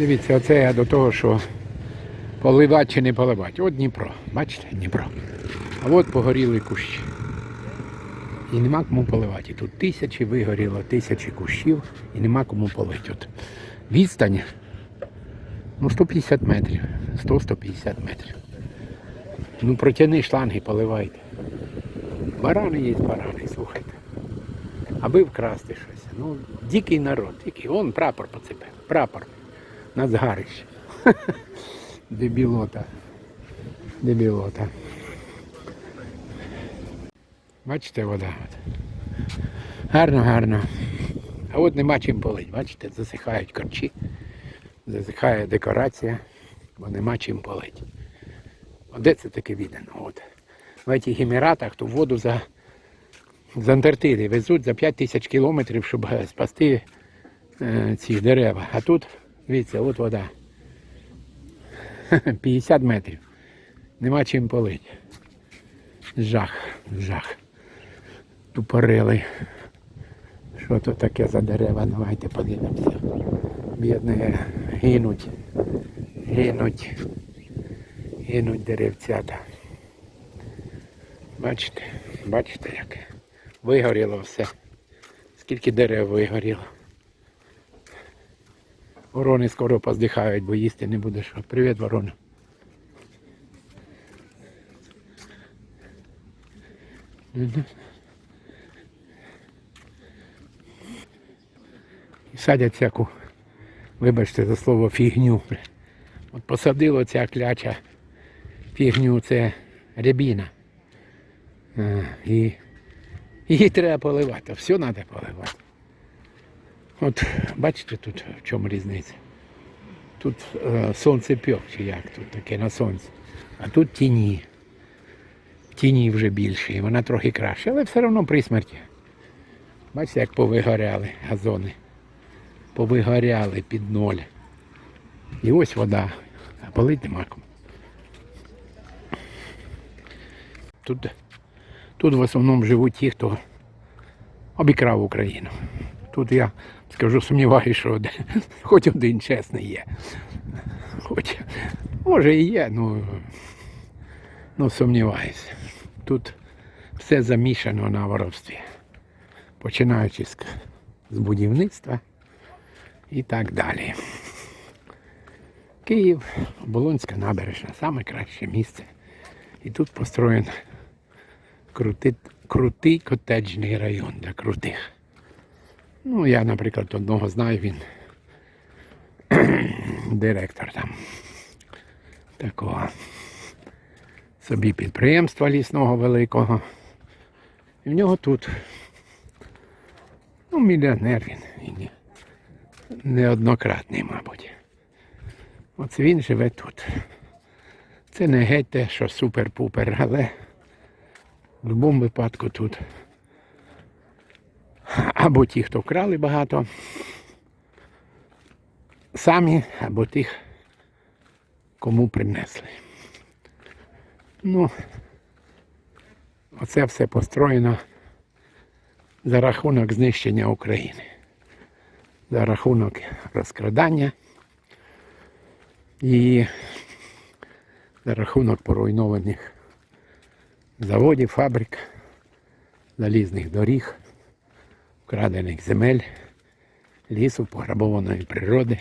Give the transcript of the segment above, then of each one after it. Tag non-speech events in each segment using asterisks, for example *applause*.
Дивіться, оце я до того, що поливати чи не поливати. От Дніпро. Бачите, Дніпро. А от погоріли кущі. І нема кому поливати. Тут тисячі вигоріло, тисячі кущів і нема кому полити. От відстань ну 150 метрів. 100-150 метрів. Ну протягни шланги, поливайте. Барани є барани, слухайте. Аби вкрасти щось. Ну, дикий народ, дикий. Вон прапор поцепив. Прапор. На згарище. *laughs* Дебілота. Дебілота. Бачите, вода. Гарно, гарно. А от нема чим полить. Бачите, засихають корчі, засихає декорація, бо нема чим полить. Де це таке віддано? От. В цих Еміратах ту воду за, з Антарктиди везуть за 5 тисяч кілометрів, щоб е, спасти е, ці дерева. А тут, дивіться, от вода. *laughs* 50 метрів. Нема чим полить. Жах, жах. Тупорили. Що тут таке за дерева? Давайте подивимося. Бідні гинуть. Гинуть. Гинуть деревцята. Бачите? Бачите як? Вигоріло все. Скільки дерев вигоріло. Ворони скоро поздихають, бо їсти не буде що. Привіт, ворона. І садять всяку, вибачте за слово, фігню. От посадило ця кляча фігню, це рябіна. А, і її треба поливати, все треба поливати. От бачите тут в чому різниця. Тут е, сонцепьок, чи як тут таке на сонці. А тут тіні. Тіні вже більше, і вона трохи краще, але все одно при смерті. Бачите, як повигоряли газони. Повигоряли під ноль. І ось вода. А полить нема. Тут, тут в основному живуть ті, хто обікрав Україну. Тут я скажу, сумніваюся, що один, хоч один чесний є. Хоч, може і є, ну, ну сумніваюся. Тут все замішано на воровстві. Починаючи з, з будівництва і так далі. Київ, Оболонська набережна, саме краще місце. І тут построєн крутий, крутий котеджний район для крутих. Ну, я, наприклад, одного знаю, він *clears throat* директор там такого собі підприємства лісного великого. І в нього тут ну, мільйонер він. Не- неоднократний, мабуть. Оце він живе тут. Це не геть те, що супер-пупер, але в будь-якому випадку тут. Або ті, хто вкрали багато, самі, або тих, кому принесли. Ну, оце все построєно за рахунок знищення України, за рахунок розкрадання і за рахунок поруйнованих заводів, фабрик, залізних доріг, вкрадених земель, лісу, пограбованої природи,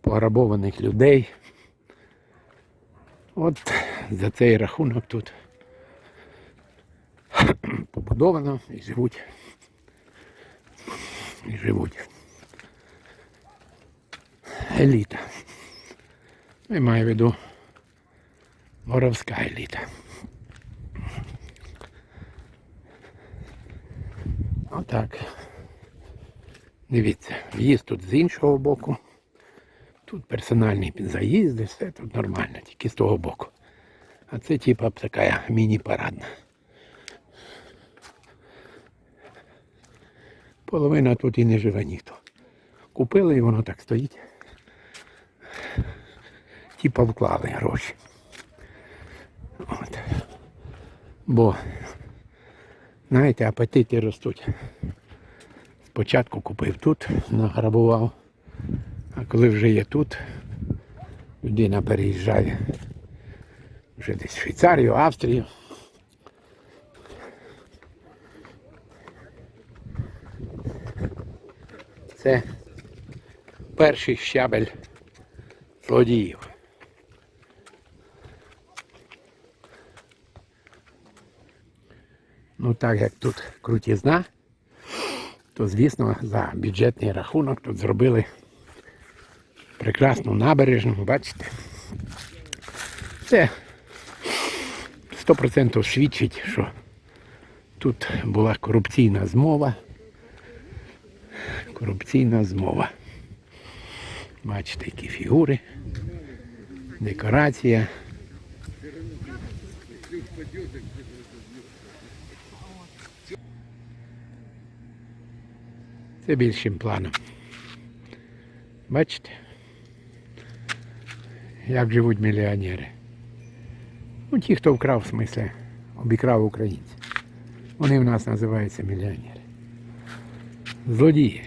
пограбованих людей. От за цей рахунок тут *clears throat* побудовано і живуть. І живуть. Еліта. Я маю в виду воровська еліта. Отак. Дивіться, в'їзд тут з іншого боку. Тут персональні заїзди, все тут нормально, тільки з того боку. А це типа така міні-парадна. Половина тут і не живе ніхто. Купили і воно так стоїть. Типа вклали гроші. От. Бо, знаєте, апетити ростуть. Спочатку купив тут, награбував, А коли вже є тут, людина переїжджає вже десь в Швейцарію, Австрію. Це перший щабель злодіїв. Ну так як тут крутізна, то звісно за бюджетний рахунок тут зробили прекрасну набережну, бачите? Це 100% свідчить, що тут була корупційна змова. Корупційна змова. Бачите, які фігури, декорація. Це більшим планом. Бачите? Як живуть мільйонери. Ну, ті, хто вкрав, в смислі, обікрав українців. Вони в нас називаються мільйонери. Злодії.